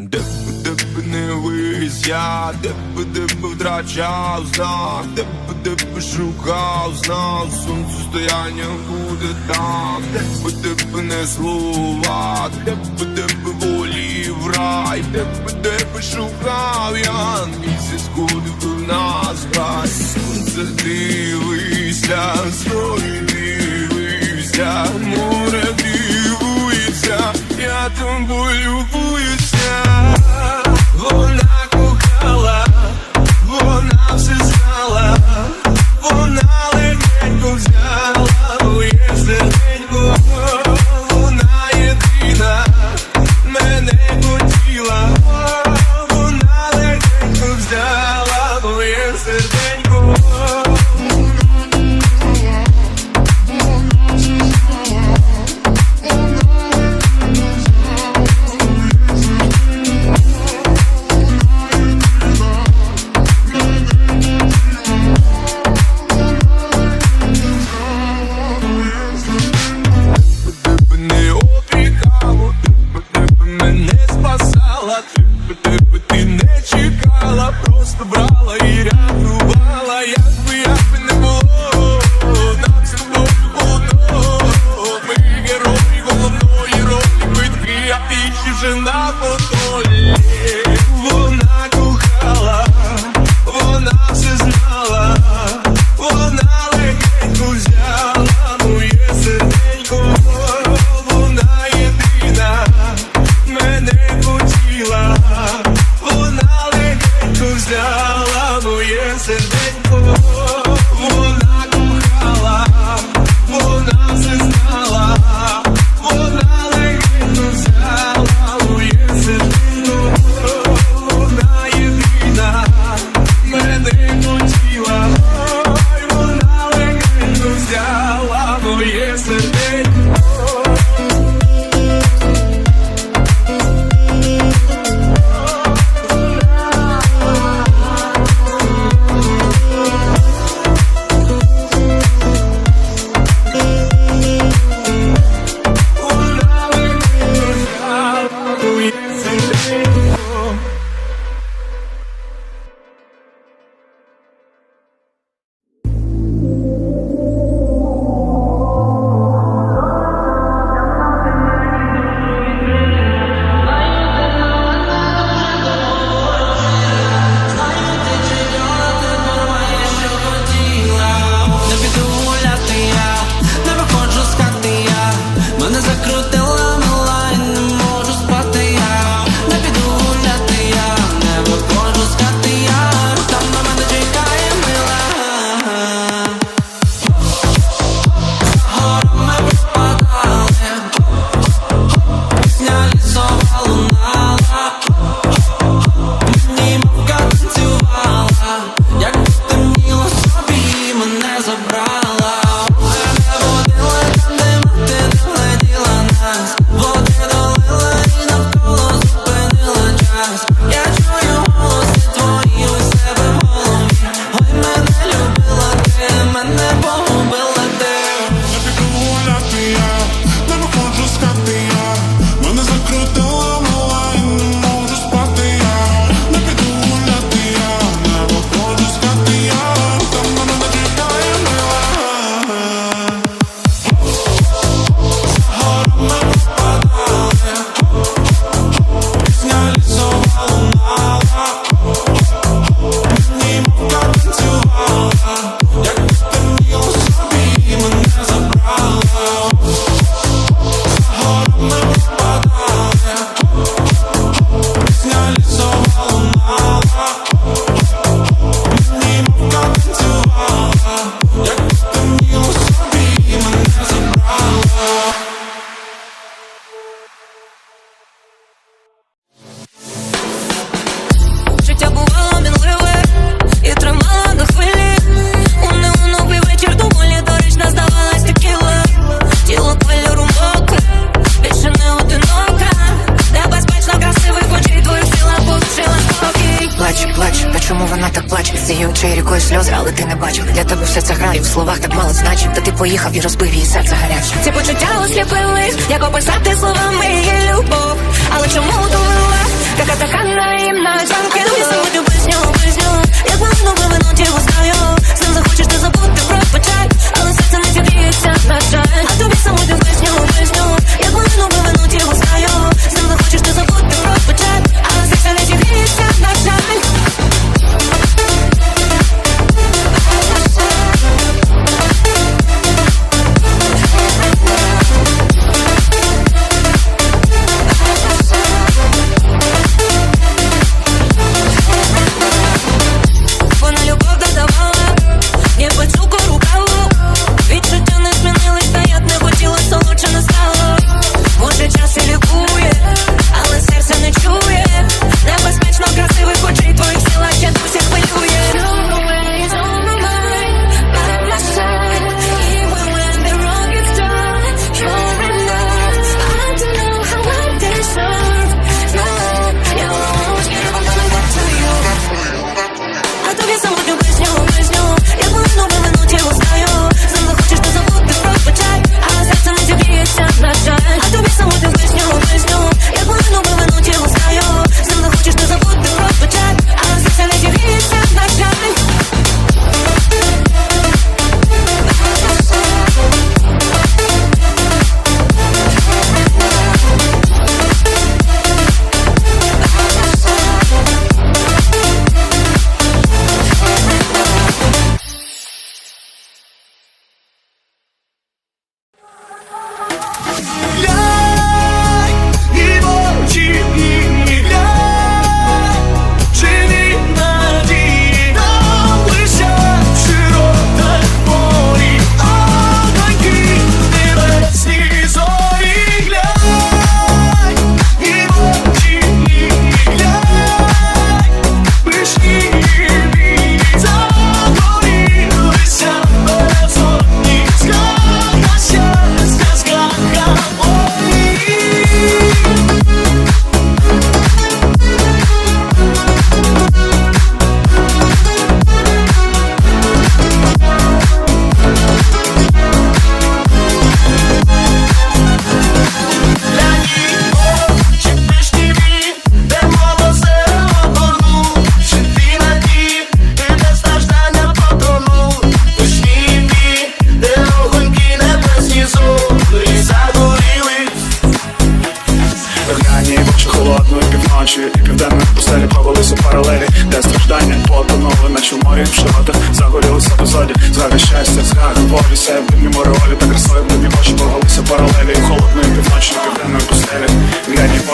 Де б де б не вис я, де б де б втрачав знак, де б де б шукав знав, сонце стояння буде там, де б де б не слова, де б де б волі в рай, де б де б шукав я, місяць куди б нас грай. Сонце дивися, строй дивися, море дивися. словах так мало значить, Та ти поїхав і розбив її серце гаряче. Ці почуття осліпили, як описати словами її любов. Але чому довела? Така така наївна Замки Ти самотню близню, близню Як воно вивино ті густаю З ним захочеш ти забути про печаль. Але серце не зігріється на жаль. А тобі самотню близню, близню Як воно вивино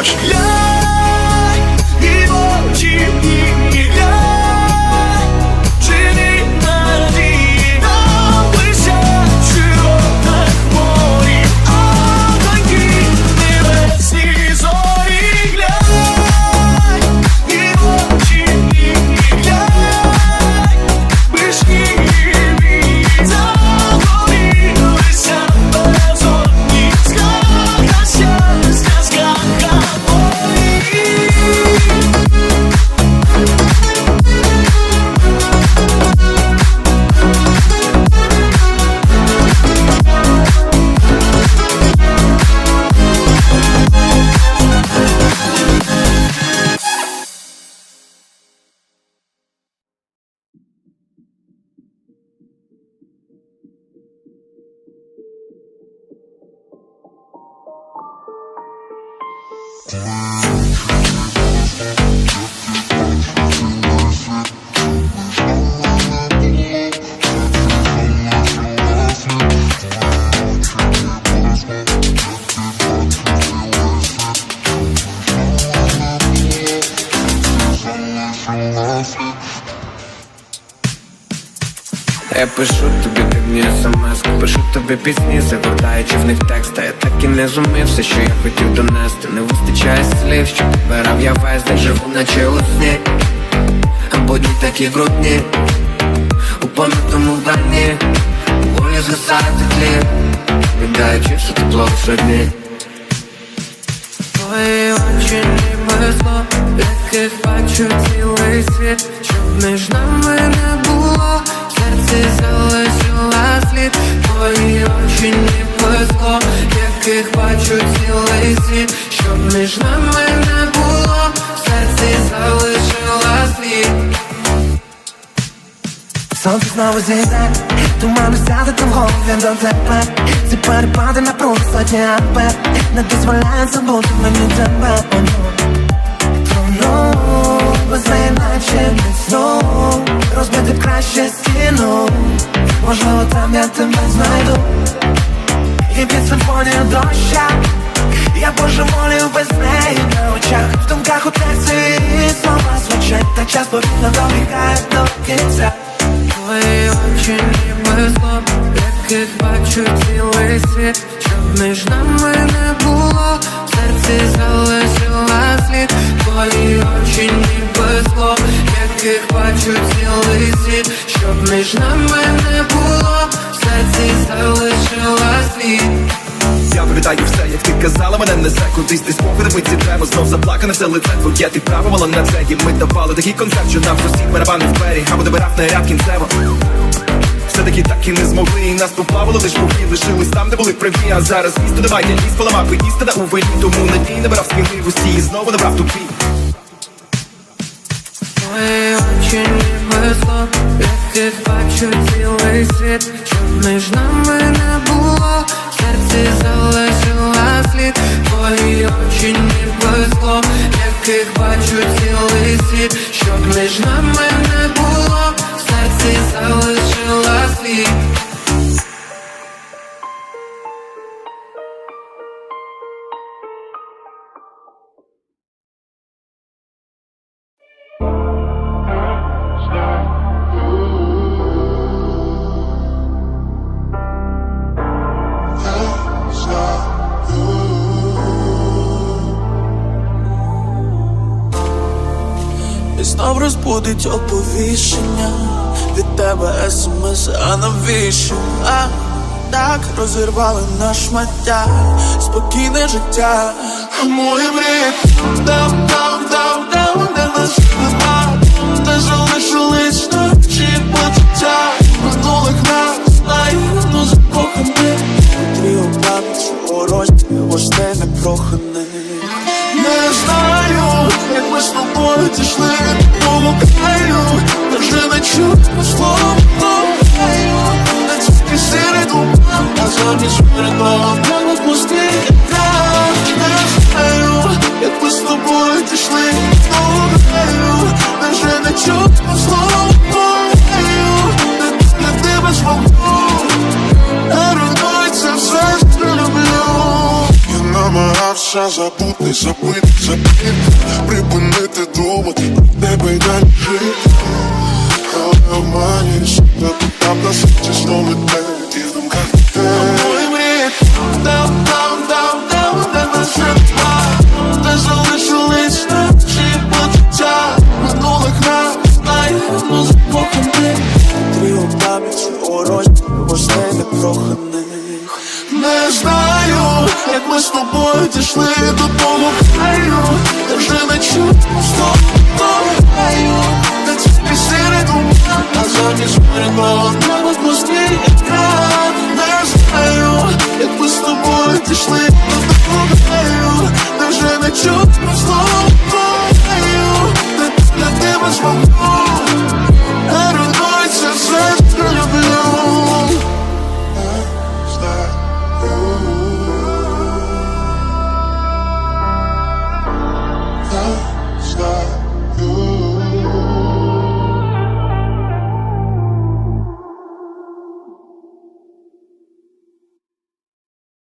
глядні Wow. Я пишу тобі дивні смс, пишу тобі пісні, закладаючи в них тексти Я так і не зумів все, що я хотів донести. Не вистачає слів, що підбирав я весь день Живу наче у сні. Або дні такі грудні У понутому вданні Болі згасають тлі Віддаючи, що тепло в щодні Твої очі ніби зло, яких бачу цілий світ, щоб між нами не світ, щоб між нами не було, в серці залишила слід. Сонце знову зійде, туман сяде там голові до тебе. Ці перепади на сотні ампер Не дозволяє забути мені тебе. Трону, без неї наче не Розбити краще стіну. Можливо там я тебе знайду. І під симфонію доща Я божеволію без неї на очах. В думках у тексті слова звучать Та час повільно добігає до кінця. Твої очі ніби зло, яких бачу цілий світ, щоб між нами не було, в серці залишила слід, твої очі ніби зло, яких бачу цілий світ, щоб між нами не було, серці залишила слід. Я пам'ятаю все, як ти казала, мене несе кудись ти спогади ми зітремо Знов заплакане це лице твоє, ти право мала на це І ми давали такий концерт, що нам всіх барабани в двері. Або добирав наряд кінцево. Все-таки так і не змогли, і нас поплавили лиш поки лишились там, де були праві, а зараз місто давай, я ліс поламав, і істина у вині, тому надій набирав сміливості і знову набрав тупі. Твої очі ніби зло, яких бачу цілий світ, щоб між нами не було, серці залишила слід, твої очі ніби зло, яких бачу цілий світ, щоб між нами не було, в серці залишила слід. Знов розбудить оповіщення від тебе смс, а навіщо? А так розірвали на шмаття спокійне життя. Мої мрії там, там, там, там, де нас нема, де залишились ночі почуття минулих нас наївно закоханих. Намагалася забути, забити, забити Припинити думати про тебе й далі. Жити Але обманюєш там на світі знову не те much.